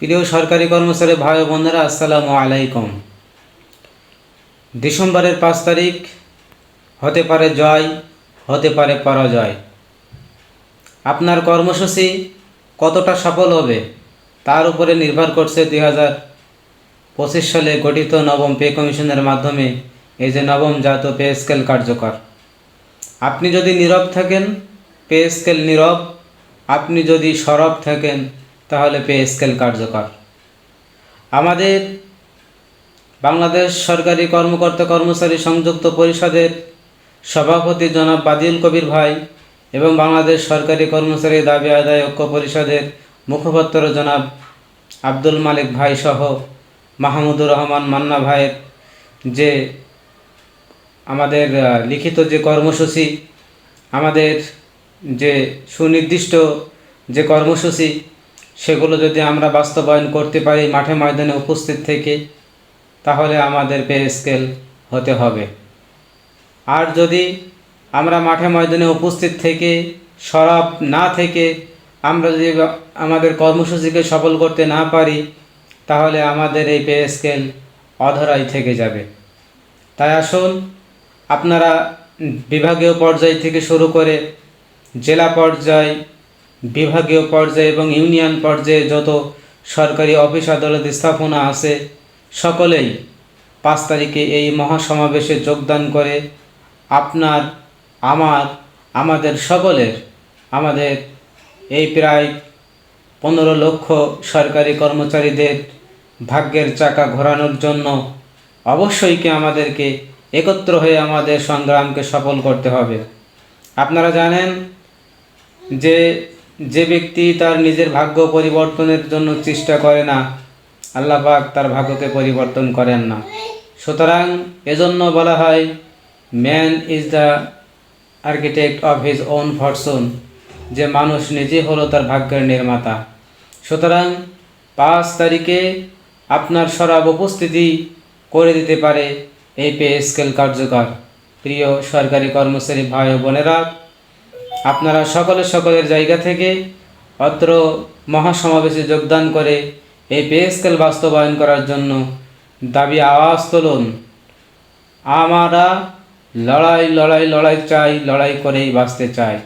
প্রিয় সরকারি কর্মচারী ভাই বোনেরা, আসসালামু আলাইকুম। ডিসেম্বরের পাঁচ তারিখ হতে পারে জয়, হতে পারে পরাজয়। আপনার কর্মসূচি কতটা সফল হবে তার উপরে নির্ভর করছে দুই হাজার পঁচিশ সালে গঠিত নবম পে কমিশনের মাধ্যমে এই যে নবম জাতীয় পে স্কেল কার্যকর। আপনি যদি নীরব থাকেন, পে স্কেল নীরব। আপনি যদি সরব থাকেন তাহলে পে স্কেল কার্যকর। আমাদের বাংলাদেশ সরকারি কর্মকর্তা কর্মচারী সংযুক্ত পরিষদের সভাপতি জনাব বাদিল কবির ভাই এবং বাংলাদেশ সরকারি কর্মচারী দাবি আদায় ঐক্য পরিষদের মুখপাত্র জনাব আব্দুল মালিক ভাই সহ মাহমুদুর রহমান মান্না ভাইয়ের যে আমাদের লিখিত যে কর্মসূচি, আমাদের যে সুনির্দিষ্ট যে কর্মসূচি সেগুলো যদি আমরা বাস্তবায়ন করতে পারি মাঠে ময়দানে উপস্থিত থেকে, তাহলে আমাদের পে স্কেল হতে হবে। আর যদি আমরা মাঠে ময়দানে উপস্থিত থেকে, সরব না থেকে আমরা যদি আমাদের কর্মসূচিকে সফল করতে না পারি, তাহলে আমাদের এই পে স্কেল অধরাই থেকে যাবে। তাই আসুন, আপনারা বিভাগীয় পর্যায় থেকে শুরু করে জেলা পর্যায় বিভাগীয় পর্যায়ে এবং ইউনিয়ন পর্যায়ে যত সরকারি অফিস আদালত স্থাপনা আছে, সকলেই পাঁচ তারিখে এই মহাসমাবেশে যোগদান করে আপনার, আমার, আমাদের সকলের, আমাদের এই প্রায় পনেরো লক্ষ সরকারি কর্মচারীদের ভাগ্যের চাকা ঘোরানোর জন্য অবশ্যই কি আমাদেরকে একত্র হয়ে আমাদের সংগ্রামকে সফল করতে হবে। আপনারা জানেন যে যে ব্যক্তি তার নিজের ভাগ্য পরিবর্তনের জন্য চেষ্টা করে না, আল্লাহ পাক তার ভাগ্যকে পরিবর্তন করেন না। সুতরাং এজন্য বলা হয় man is the architect of his own fortune যে মানুষ নিজে হলো তার ভাগ্যের নির্মাতা। সুতরাং পাঁচ তারিখে আপনার সরাব উপস্থিতি করে দিতে পারে এই পে স্কেল কার্যকর। প্রিয় সরকারি কর্মচারী ভাই বোনেরা আপনারা সকলে সকলের জায়গা থেকে অত্র মহাসমাবেশে যোগদান করে এই পে স্কেল বাস্তবায়ন করার জন্য দাবি আওয়াজ তোলন। আমরা লড়াই লড়াই লড়াই চাই, লড়াই করেই বাঁচতে চাই।